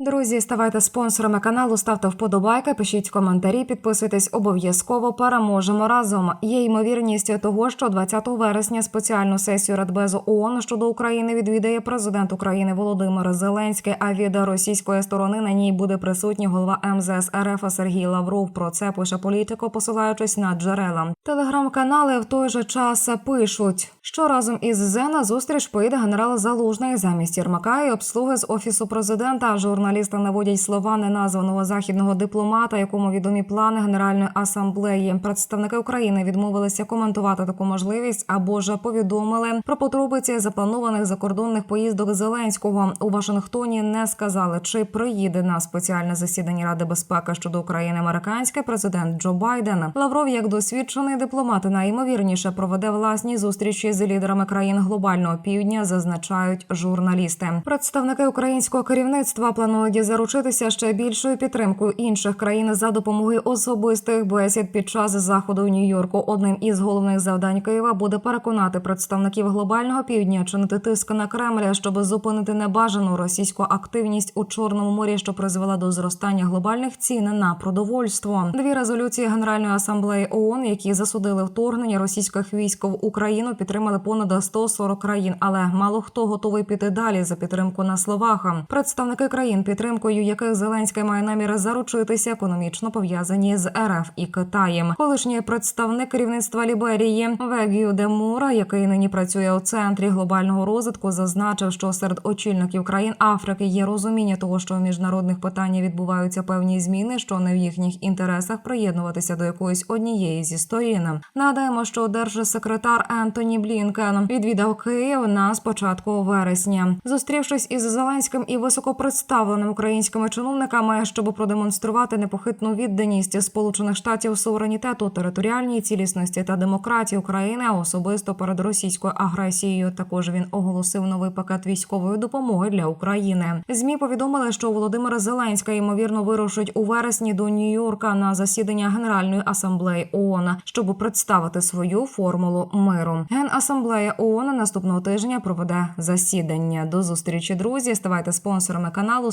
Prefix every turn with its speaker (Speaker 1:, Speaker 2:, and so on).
Speaker 1: Друзі, ставайте спонсорами каналу, ставте вподобайки, пишіть коментарі, підписуйтесь обов'язково. Переможемо разом. Є ймовірність того, що 20 вересня спеціальну сесію Радбезу ООН щодо України відвідає президент України Володимир Зеленський. А від російської сторони на ній буде присутній голова МЗС РФ Сергій Лавров. Про це пише політико, посилаючись на джерела. Телеграм-канали в той же час пишуть, що разом із ЗЕ на зустріч поїде генерал Залужний замість Єрмака і обслуги з офісу президента. Журналісти наводять слова неназваного західного дипломата, якому відомі плани Генеральної асамблеї. Представники України відмовилися коментувати таку можливість або ж повідомили про потребиці запланованих закордонних поїздок Зеленського у Вашингтоні. Не сказали, чи приїде на спеціальне засідання Ради безпеки щодо України американський президент Джо Байден. Лавров, як досвідчений дипломат, найімовірніше проведе власні зустрічі з лідерами країн глобального півдня, зазначають журналісти. Представники українського керівництва планують заручитися ще більшою підтримкою інших країн за допомогою особистих бесід під час заходу у Нью-Йорку. Одним із головних завдань Києва буде переконати представників глобального півдня чинити тиск на Кремля, щоб зупинити небажану російську активність у Чорному морі, що призвела до зростання глобальних цін на продовольство. Дві резолюції Генеральної асамблеї ООН, які засудили вторгнення російських військ в Україну, підтримали понад 140 країн, але мало хто готовий піти далі за підтримку на словах. Представники країн, підтримкою яких Зеленський має намір заручитися, економічно пов'язані з РФ і Китаєм. Колишній представник керівництва Ліберії Вегію Демура, який нині працює у центрі глобального розвитку, зазначив, що серед очільників країн Африки є розуміння того, що в міжнародних питаннях відбуваються певні зміни, що не в їхніх інтересах приєднуватися до якоїсь однієї зі сторін. Нагадаємо, що держсекретар Ентоні Блінкен відвідав Київ на спочатку вересня, зустрівшись із Зеленським і високопредставленим українськими чиновниками, щоб продемонструвати непохитну відданість Сполучених Штатів суверенітету, територіальній цілісності та демократії України, особисто перед російською агресією. Також він оголосив новий пакет військової допомоги для України. Змі повідомили, що Володимир Зеленський ймовірно вирушить у вересні до Нью-Йорка на засідання Генеральної асамблеї ООН, щоб представити свою формулу миру. Генасамблея ООН наступного тижня проведе засідання. До зустрічі, друзі. Ставайте спонсорами каналу,